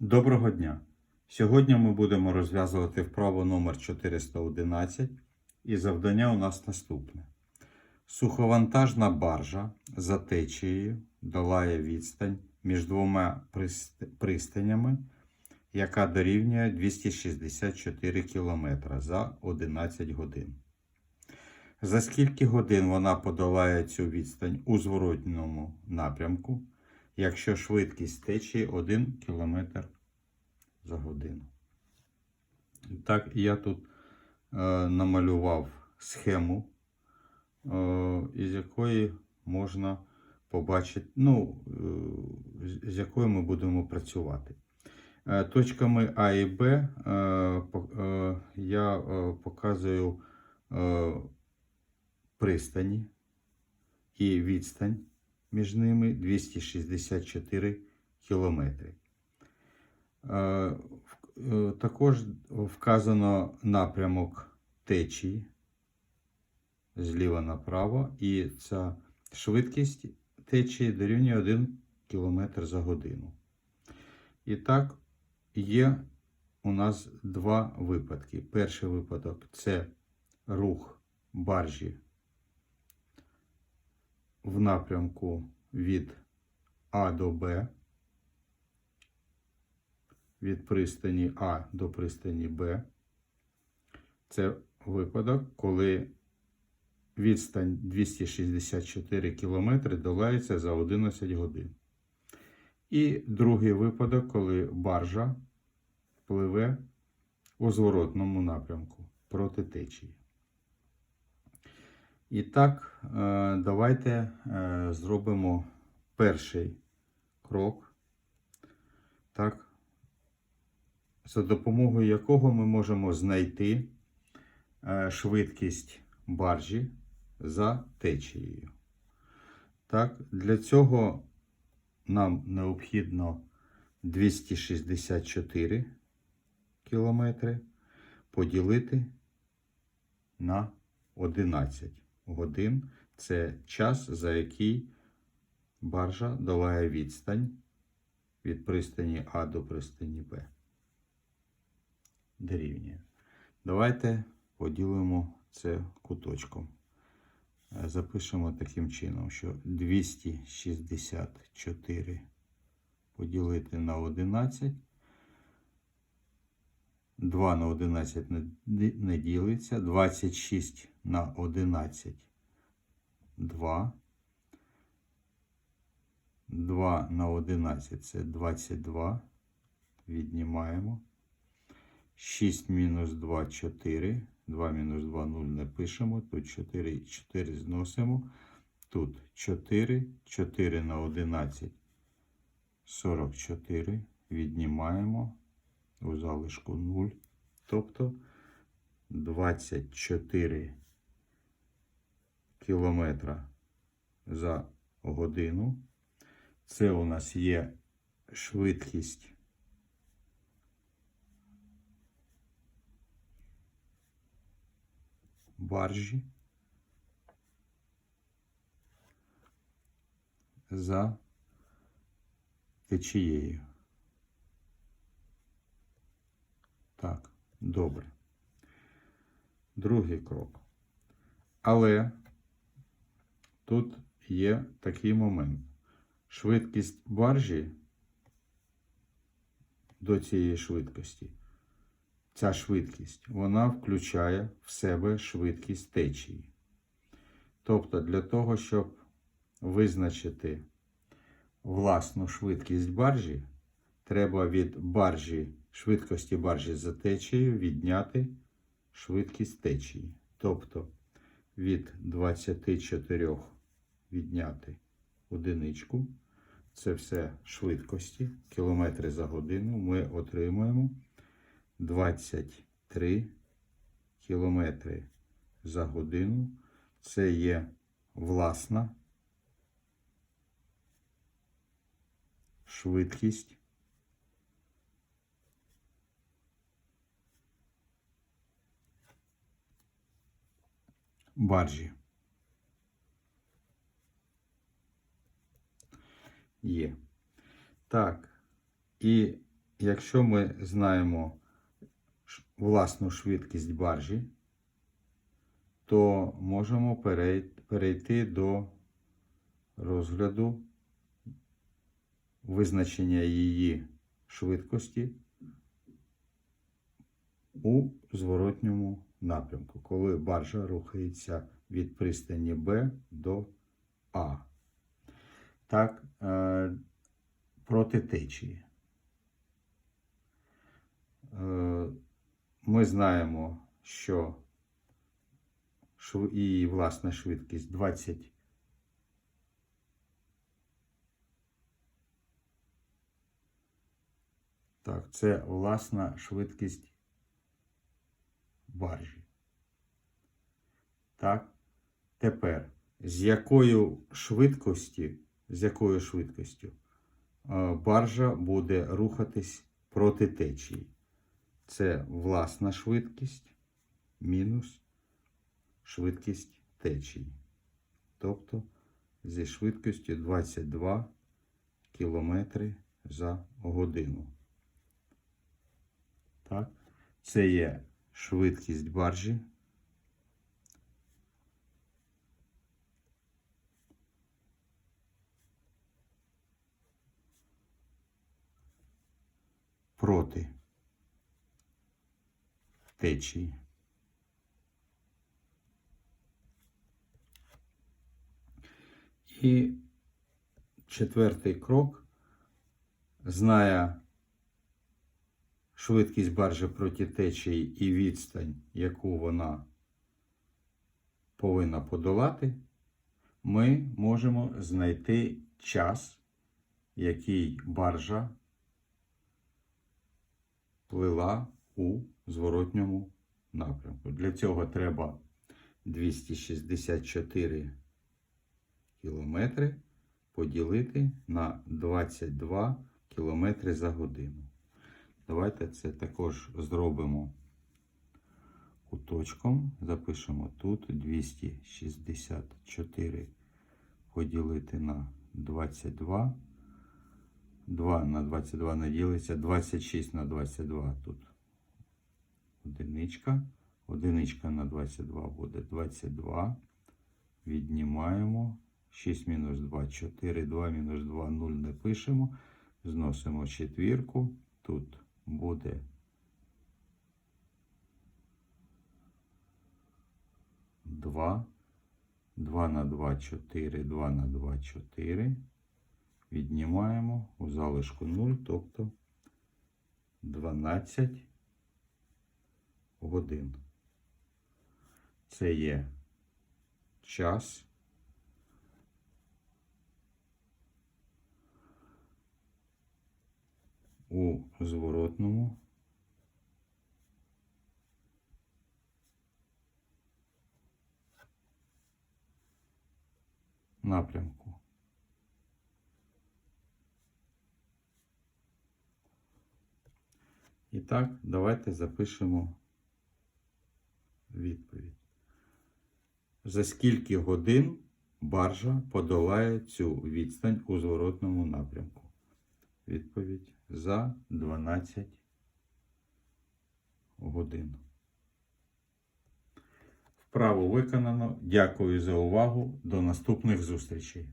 Доброго дня! Сьогодні ми будемо розв'язувати вправу номер 411 і завдання у нас наступне. Суховантажна баржа за течією долає відстань між двома пристанями, яка дорівнює 264 км за 11 годин. За скільки годин вона подолає цю відстань у зворотньому напрямку, якщо швидкість течії 1 км за годину. Так, я тут е, намалював схему, е, із якої можна побачити, ну, е, з якою ми будемо працювати. Е, Точками А і Б е, е, я е, показую е, пристані і відстань між ними 264 кілометри. Е, е, Також вказано напрямок течії зліва направо, і ця швидкість течії дорівнює 1 км за годину. І так, є у нас два випадки. Перший випадок це рух баржі в напрямку від А до Б, від пристані А до пристані Б. Це випадок, коли відстань 264 км долається за 11 годин. І другий випадок, коли баржа пливе у зворотному напрямку проти течії. І так, е, давайте е, зробимо перший крок, так, за допомогою якого ми можемо знайти е, швидкість баржі за течією. Так, для цього нам необхідно 264 кілометри поділити на 11 годин. Це час, за який баржа долає відстань від пристані А до пристані Б. Дорівнює. Давайте поділимо це куточком. Запишемо таким чином, що 264 поділити на 11. 2 на 11 не ділиться. 26 на 11 2. 2 на 11 це 22. Віднімаємо. 6 мінус 2 4. 2 мінус 2 0 не пишемо. Тут 4 4 зносимо. Тут 4. 4 на 11 44. Віднімаємо у залишку 0. Тобто 24 кілометра за годину. Це у нас є швидкість баржі за течією. Так, добре. Другий крок. Але тут є такий момент. Швидкість баржі до цієї швидкості. Ця швидкість, вона включає в себе швидкість течії. Тобто, для того, щоб визначити власну швидкість баржі, треба від баржі, швидкості баржі за течією відняти швидкість течії. Тобто від 24 відняти одиничку. Це все швидкості, кілометри за годину. Ми отримуємо 23 кілометри за годину. Це є власна швидкість баржі. Є. Так. І якщо ми знаємо власну швидкість баржі, то можемо перейти до розгляду визначення її швидкості у зворотньому напрямку, коли баржа рухається від пристані Б до А. Так, е, проти течії. Е, Ми знаємо, що її власна швидкість 20 Так, це власна швидкість баржі. Так. Тепер, з якою швидкості, з якою швидкістю е, баржа буде рухатись проти течії? Це власна швидкість мінус швидкість течії. Тобто зі швидкістю 22 км за годину. Так? Це є швидкість баржі. Проти течії. І четвертий крок знає швидкість баржі проти течії і відстань, яку вона повинна подолати, ми можемо знайти час, який баржа плила у зворотньому напрямку. Для цього треба 264 кілометри поділити на 22 кілометри за годину. Давайте це також зробимо куточком. Запишемо тут 264 поділити на 22. 2 на 22 не ділиться, 26 на 22 тут одиничка. Одиничка на 22 буде 22. Віднімаємо. 6 мінус 2, 4, 2 мінус 2, 0 не пишемо. Зносимо четвірку. Тут буде два. 2 на 2, 4, 2 на 2, 4. Віднімаємо у залишку 0, тобто 12 годин. Це є час. У зворотному напрямку. І так, давайте запишемо відповідь. За скільки годин баржа подолає цю відстань у зворотному напрямку? Відповідь за 12 годин. Вправо виконано. Дякую за увагу. До наступних зустрічей.